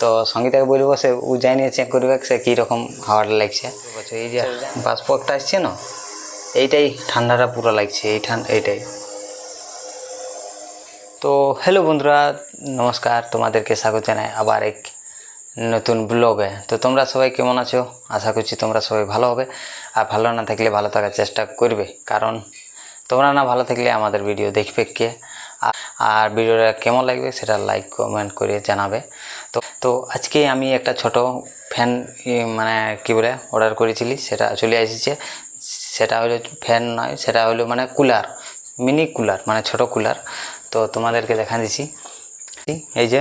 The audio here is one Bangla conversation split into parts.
তো সঙ্গীতাকে বলব সে ও যাই নিয়ে চেক করবে সে কীরকম হাওয়াটা লাগছে। এই যে বাষ্পটা আসছে না? এইটাই ঠান্ডাটা পুরো লাগছে এই ঠান্ডা এইটাই। তো হ্যালো বন্ধুরা নমস্কার তোমাদেরকে স্বাগত জানাই আবার এক নতুন ব্লগে তো তোমরা সবাই কেমন আছো? আশা করছি তোমরা সবাই ভালো হবে। আর ভালো না থাকলে ভালো থাকার চেষ্টা করবে কারণ তোমরা না ভালো থাকলে আমাদের ভিডিও দেখবে কে? আর- ভিডিওটা কেমন লাগবে সেটা লাইক কমেন্ট করে জানাবে। তো তো আজকে আমি একটা ছোট ফ্যান মানে কি বলে অর্ডার করেছিলি, সেটা চলে এসেছে। সেটা হলো ফ্যান নয়, সেটা হলো মানে কুলার মিনি কুলার মানে ছোট কুলার তো তোমাদেরকে দেখা দিচ্ছি এই যে,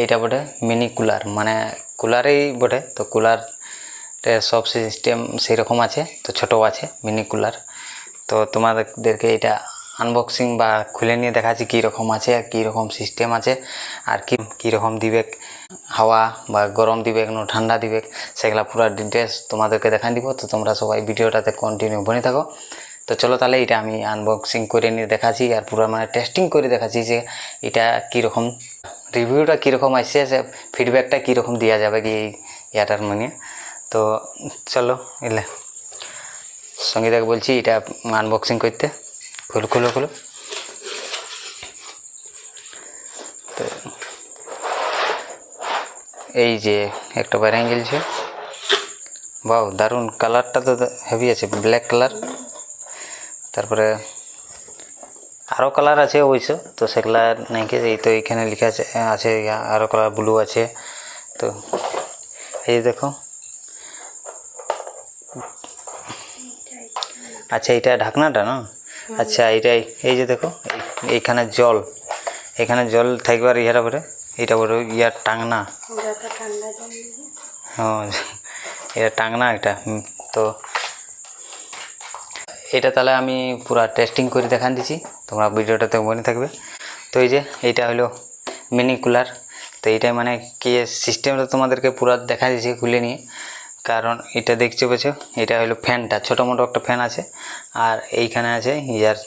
এইটা বটে মিনি কুলার মানে কুলারেই বটে। তো কুলার সব সিস্টেম সেরকম আছে, তো ছোটো আছে মিনি কুলার তো তোমাদেরকে এটা আনবক্সিং বা খুলে নিয়ে দেখাচ্ছি কীরকম আছে আর কীরকম সিস্টেম আছে আর কি কীরকম দিবে হাওয়া বা গরম দিবে কোনো ঠান্ডা দিবে সেগুলা পুরো ডিটেলস তোমাদেরকে দেখান দিব। তো তোমরা সবাই ভিডিওটাতে কন্টিনিউ বনে থাকো। তো চলো তাহলে এটা আমি আনবক্সিং করে নিয়ে দেখাচ্ছি আর পুরো মানে টেস্টিং করে দেখাচ্ছি যে এটা কীরকম রিভিউটা কীরকম আসছে, সে ফিডব্যাকটা কীরকম দেওয়া যাবে কি এই ইয়াটার মানে। তো চলো এলে সঙ্গীতাকে বলছি এটা আনবক্সিং করতে। খুলো খুলো খুলো। তো এই যে একটা বাইরে গেলছে বাউ দারুণ কালারটা তো হেভি আছে ব্ল্যাক কালার। তারপরে আরও কালার আছে অবশ্য, তো সেগুলা নাকি এই তো এইখানে লেখা আছে আছে আরও কালার ব্লু আছে। তো এই দেখো। আচ্ছা এটা ঢাকনাটা না? আচ্ছা এইটাই। এই যে দেখো এইখানে জল। এখানে জল থাকবার ইহারা পরে এটা বড় ইয়ার টাংনা। হ্যাঁ এটা টাংনা একটা। তো এটা তাহলে আমি পুরা টেস্টিং করে দেখান দিছি। তোমরা ভিডিওটাতে মনে থাকবে। তো এই যে এইটা হলো মিনি কুলার তো এইটা মানে কি সিস্টেমটা তোমাদেরকে পুরো দেখা দিয়েছি খুলে নিয়ে। কারণ এটা দেখতে পেছো এটা হলো ফ্যানটা ছোটো মোটো একটা ফ্যান আছে। আর এইখানে আছে ইয়ার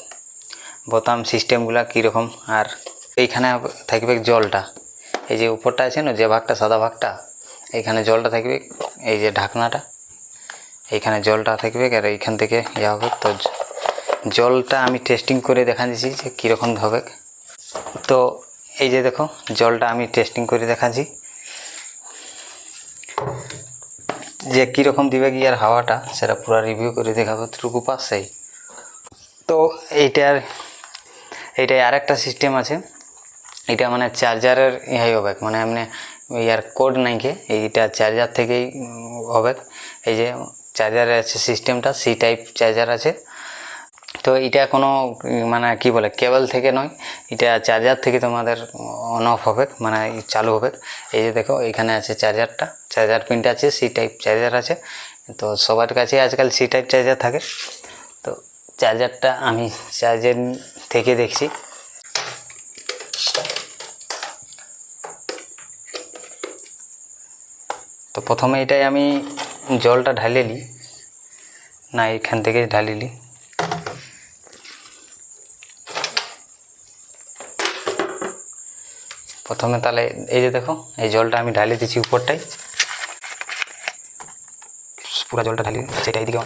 বোতাম সিস্টেমগুলো কীরকম, আর এইখানে থাকবে জলটা। এই যে উপরটা আছে না, যে ভাগটা, সাদা ভাগটা, এইখানে জলটা থাকবে, এই যে ঢাকনাটা, এইখানে জলটা থাকবে, আর এইখান থেকে ইয়া হবে। তো জলটা আমি টেস্টিং করে দেখা দিয়েছি যে কীরকম হবে। তো এই যে দেখো, জলটা আমি টেস্টিং করে দেখাচ্ছি। যে কীরকম দিবে গিয়ার হাওয়াটা, সেটা পুরো রিভিউ করে দেখাবো। টুকু পাশেই তো এইটার, এইটাই আরেকটা সিস্টেম আছে। এটা মানে চার্জারের ইহাই হবে মানে এমনি ইয়ার কোড নাই কে এইটা চার্জার থেকেই হবে এই যে চার্জারের আছে সিস্টেমটা সি টাইপ চার্জার আছে। তো এটা কোনো মানে কি বলে, কেবল থেকে নয়, এটা চার্জার থেকে তোমাদের অন অফ হবে মানে চালু হবে। এই যে দেখো, এখানে আছে চার্জারটা চার্জার পিনটা আছে সি টাইপ চার্জার আছে। তো সবার কাছে আজকাল সি টাইপ চার্জার থাকে। তো চার্জারটা আমি চার্জার থেকে দেখছি। তো প্রথমে এটাই আমি জলটা ঢালিলি না, এখান থেকে ঢালিলি প্রথমে তাহলে এই যে দেখো, এই জলটা আমি ঢালি দিচ্ছি উপরটাই। পুরো জলটা ঢালি সেটা এইদিকে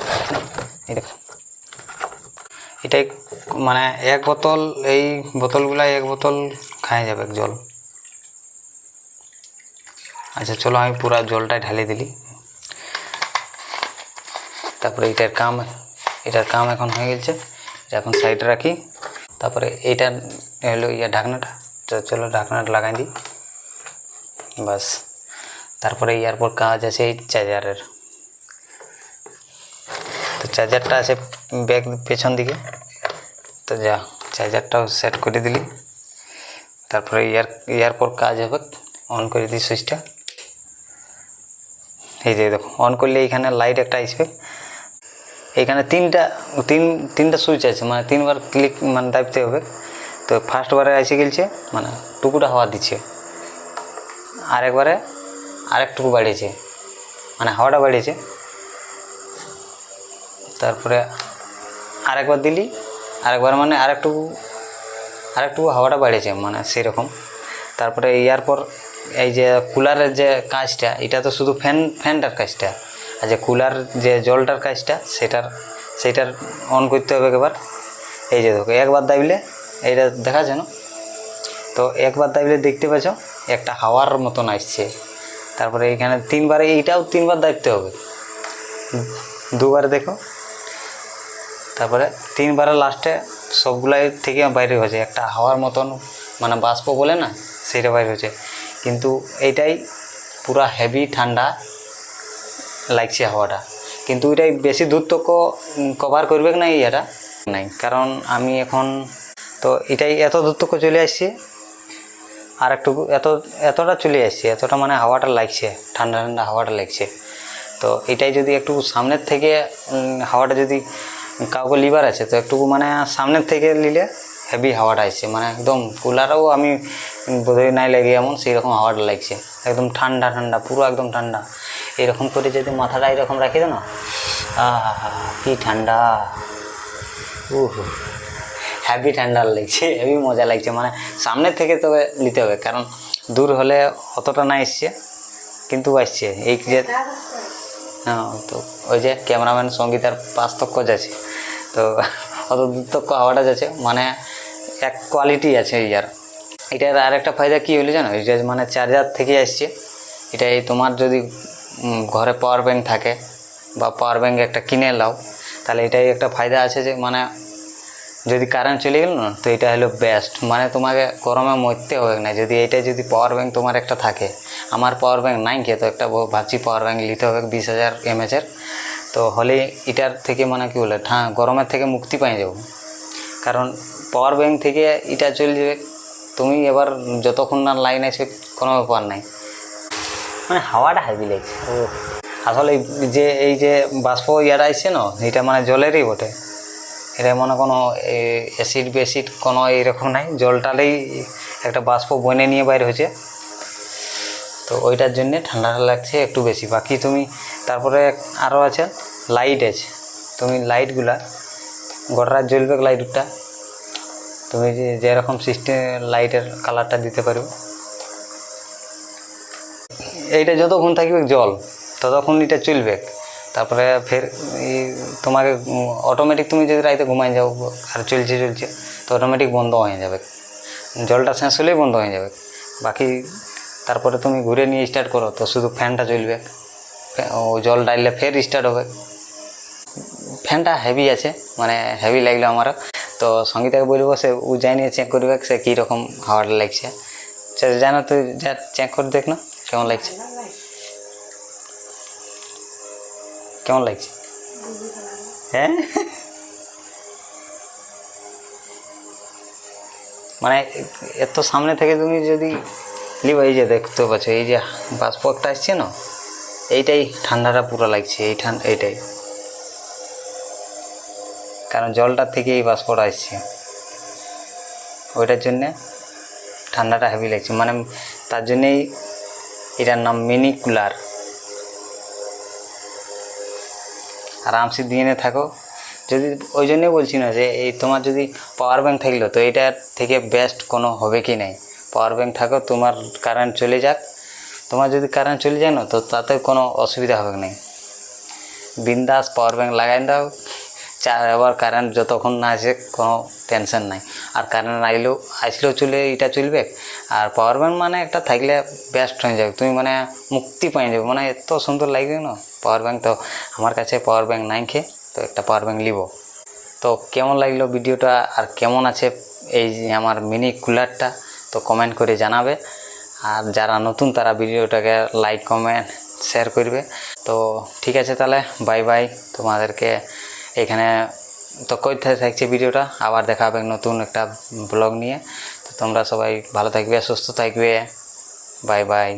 এই দেখো। এটাই মানে এক বোতল, এই বোতলগুলাই এক বোতল খাওয়া যাবে জল। আচ্ছা চলো আমি পুরো জলটাই ঢালি দিলি। তারপরে এটার কাম এটার কাম এখন হয়ে গেছে। এটা এখন সাইডে রাখি। তারপরে এইটা হলো ইয়া ঢাকনাটা। তো চলো ঢাকনাটা লাগাই দিই। বাস। তারপরে ইয়ার কাজ আছে এই চার্জারের। তো চার্জারটা আছে ব্যাগ পেছন দিকে। তো যা, চার্জারটাও সেট করে দিলি। তারপরে ইয়ার ইয়ার কাজ হবে অন করে দিই সুইচটা এই যে দেখো অন করলে এইখানে লাইট একটা আসবে। এইখানে তিনটা, তিন, তিনটা সুইচ আছে মানে তিনবার ক্লিক মানে দাবতে হবে। তো ফার্স্ট বারে এসে গেলছে মানে টুকুটা হাওয়া দিচ্ছে। আরেকবারে আরেকটুকু বাড়িয়েছে মানে হাওয়াটা বাড়িয়েছে। তারপরে আরেকবার দিলি, আরেকবার মানে আরেকটুকু আরেকটুকু হাওয়াটা বাড়িয়েছে মানে সেরকম। তারপরে ইয়ার পর এই যে কুলারের যে কাজটা, এটা তো শুধু ফ্যান, ফ্যানটার কাজটা। আর যে কুলার যে জলটার কাজটা, সেটার সেটার অন করতে হবে একবার। এই যে দেখো, একবার দাবিলে এইটা দেখা যায় না তো একবার দাবিলে দেখতে পাচ্ছ একটা হাওয়ার মতন আসছে। তারপরে এখানে তিনবার, এইটাও তিনবার দাবতে হবে। দুবার দেখো। তারপরে তিনবারের লাস্টে সবগুলাই থেকে বাইরে হয়েছে। একটা হাওয়ার মতন মানে বাষ্প বলে না, সেটা বাইরে হয়েছে। কিন্তু এইটাই পুরা হেভি ঠান্ডা লাগছে হাওয়াটা। কিন্তু এটাই বেশি দূর তো কভার করবে না এই এটা নাই। কারণ আমি এখন তো এটাই এত দূর তক চলে আসছে। আর একটু এত, এতটা চলে আসছে, এতটা মানে হাওয়াটা লাগছে, ঠান্ডা ঠান্ডা হাওয়াটা লাগছে। তো এটাই যদি একটু সামনের থেকে হাওয়াটা যদি কাউকে লিভার আছে, তো একটু মানে সামনের থেকে নিলে হেভি হাওয়াটা আসছে। মানে একদম কুলারও আমি বোধহয় নাই লেগে, এমন সেই রকম হাওয়াটা লাগছে। একদম ঠান্ডা ঠান্ডা, পুরো একদম ঠান্ডা। এরকম করে যদি মাথাটা এরকম রাখি না আহা কি ঠান্ডা। উহ হ্যাভি ঠান্ডা লাগছে হেভি মজা লাগছে মানে সামনের থেকে তবে নিতে হবে, কারণ দূর হলে অতটা না এসছে, কিন্তু আসছে। এই যে হ্যাঁ তো ওই যে ক্যামেরাম্যান সঙ্গীতার তক্ক যাচ্ছে, তো অত দূর তক্ক হাওয়াটা যাচ্ছে মানে এক কোয়ালিটি আছে ইয়ার এটার আর একটা ফায়দা কী হলো জানো? এটা মানে চার্জার থেকে আসছে এটা এই তোমার যদি ঘরে পাওয়ার ব্যাঙ্ক থাকে বা পাওয়ার ব্যাঙ্ক একটা কিনে নাও, তাহলে এটাই একটা ফায়দা আছে যে মানে যদি কারেন্ট চলে গেল না, তো এটা হলো বেস্ট মানে তোমাকে গরমে মরতে হবে না। যদি এটা যদি পাওয়ার ব্যাঙ্ক তোমার একটা থাকে, আমার পাওয়ার ব্যাংক নাই কে তো একটা ভাবছি পাওয়ার ব্যাঙ্ক নিতে হবে বিশ হাজার এমএচের তো হলে এটার থেকে মানে কি বলে, ঠা, গরমের থেকে মুক্তি পেয়ে যাব। কারণ পাওয়ার ব্যাঙ্ক থেকে এটা চলে যাবে, তুমি এবার যতক্ষণ না লাইন আছে কোনো ব্যাপার নাই। মানে হাওয়াটা হেভি লাগছে। ও আসলে যে, এই যে বাষ্প ইয়ারা আসছে না, এটা মানে জলেরই বটে। এটা মনে কোনো অ্যাসিড বেসিড কোনো এইরকম নাই। জলটালেই একটা বাষ্প বনে নিয়ে বাইরে হয়েছে। তো ওইটার জন্যে ঠান্ডাটা লাগছে একটু বেশি। বাকি তুমি, তারপরে আরও আছে লাইট আছে। তুমি লাইটগুলা গোটা জ্বলবে লাইটটা তুমি যে, যেরকম সিস্টেম লাইটের কালারটা দিতে পারো। এইটা যতক্ষণ থাকবে জল, ততক্ষণ এটা চলবে। তারপরে ফের তোমাকে অটোমেটিক তুমি যদি রাইতে ঘুমাই যাও আর চলছে চলছে, তো অটোমেটিক বন্ধ হয়ে যাবে। জলটা শেষ হলেই বন্ধ হয়ে যাবে। বাকি তারপরে তুমি ঘুরে নিয়ে স্টার্ট করো, তো শুধু ফ্যানটা চলবে ও জল ডাইলে ফের স্টার্ট হবে। ফ্যানটা হেভি আছে মানে হেভি লাগল আমারও। তো সঙ্গীতাকে বলব, সে ও যাই নিয়ে চেক করবে, সে কীরকম হাওয়াটা লাগছে। সে জানো তুই যা চেক করে দেখ না, কেমন লাগছে? কেমন লাগছে? হ্যাঁ? মানে এত সামনে থেকে তুমি যদি লিবা এই যে দেখতে পাচ্ছ, এই যে বাষ্প একটা আসছে না, এইটাই ঠান্ডাটা পুরো লাগছে, এই ঠান্ডা এইটাই। কারণ জলটার থেকে এই বাষ্পটা আসছে। ওইটার জন্যে ঠান্ডাটা হেভি লাগছে। মানে তার জন্যেই এটার নাম মিনি কুলার। আরামসে দিয়ে নিয়ে থাকো। যদি, ওই জন্যই বলছি না যে এই তোমার যদি পাওয়ার ব্যাঙ্ক থাকল, তো এটার থেকে বেস্ট কোনো হবে কি নাই? পাওয়ার ব্যাঙ্ক থাকো, তোমার কারেন্ট চলে যাক। তোমার যদি কারেন্ট চলে যায় না, তো তাতে কোনো অসুবিধা হবে না বিন্দাস পাওয়ার ব্যাঙ্ক লাগাই দাও। চার আবার কারেন্ট যতক্ষণ না আসে, কোনো টেনশন নাই। আর কারেন্ট আইলেও আসলেও চলে, এটা চলবে। আর পাওয়ার ব্যাংক মানে একটা থাকলে বেস্ট হয়ে যাবে। তুমি মানে মুক্তি পেয়ে যাবে। মানে এত সুন্দর লাগবে না পাওয়ার ব্যাংক তো। আমার কাছে পাওয়ার ব্যাংক নাই খেয়ে, তো একটা পাওয়ার ব্যাংক নিব। তো কেমন লাগল ভিডিওটা? আর কেমন আছে এই আমার মিনি কুলারটা তো কমেন্ট করে জানাবে। আর যারা নতুন, তারা ভিডিওটাকে লাইক কমেন্ট শেয়ার করবে। তো ঠিক আছে তাহলে বাই বাই তোমাদেরকে। এখানে তো কইতে থাকছে ভিডিওটা? আবার দেখা হবে নতুন একটা ব্লগ নিয়ে। তো তোমরা সবাই ভালো থাকবে, সুস্থ থাকবে। Bye bye.